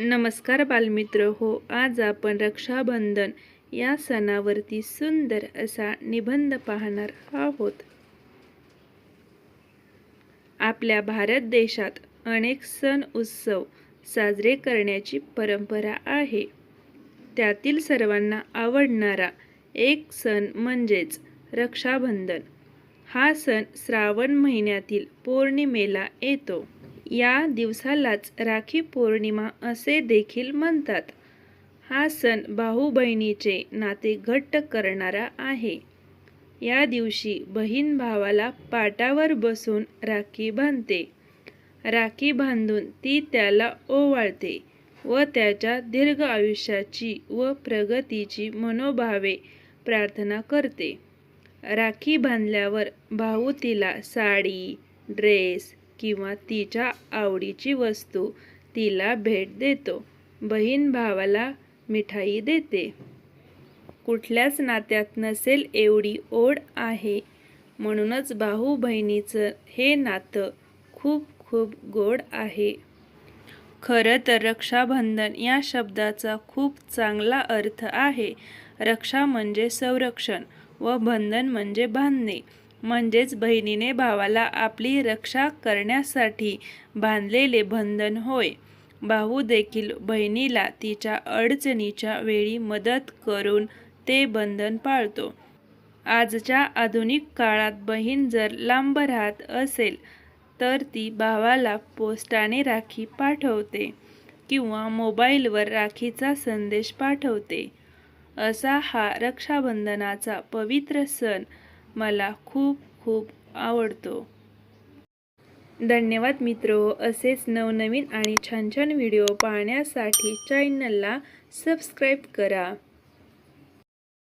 नमस्कार बालमित्र. हो आज आपण रक्षाबंधन या सणावरती सुंदर असा निबंध पाहणार आहोत. आपल्या भारत देशात अनेक सण उत्सव साजरे करण्याची परंपरा आहे. त्यातील सर्वांना आवडणारा एक सण म्हणजेच रक्षाबंधन. हा सण श्रावण महिन्यातील पौर्णिमेला येतो. या दिवसालाच राखी पौर्णिमा असे देखील म्हणतात. हा सण भाऊ बहिणीचे नाते घट्ट करणारा आहे. या दिवशी बहीण भावाला पाटावर बसून राखी बांधते. राखी बांधून ती त्याला ओवाळते व त्याच्या दीर्घ आयुष्याची व प्रगतीची मनोभावे प्रार्थना करते. राखी बांधल्यावर भाऊ तिला साडी ड्रेस किंवा तिच्या आवडीची वस्तू तिला भेट देतो. बहीण भावाला मिठाई देते. कुठल्याच नात्यात नसेल एवढी ओढ आहे. म्हणूनच भाऊ बहिणीचं हे नातं खूप खूप गोड आहे. खरं तर रक्षाबंधन या शब्दाचा खूप चांगला अर्थ आहे. रक्षा म्हणजे संरक्षण व बंधन म्हणजे बांधणे. म्हणजेच बहिणीने भावाला आपली रक्षा करण्यासाठी बांधलेले बंधन होय. भाऊ देखील बहिणीला तिच्या अडचणीच्या वेळी मदत करून ते बंधन पाळतो. आजच्या आधुनिक काळात बहीण जर लांब राहत असेल तर ती भावाला पोस्टाने राखी पाठवते किंवा मोबाईलवर राखीचा संदेश पाठवते. असा हा रक्षाबंधनाचा पवित्र सण मला खूप खूप आवडतो. धन्यवाद मित्रो. असेच नवनवीन आणि छान छान व्हिडिओ पाहण्यासाठी चॅनलला सबस्क्राईब करा.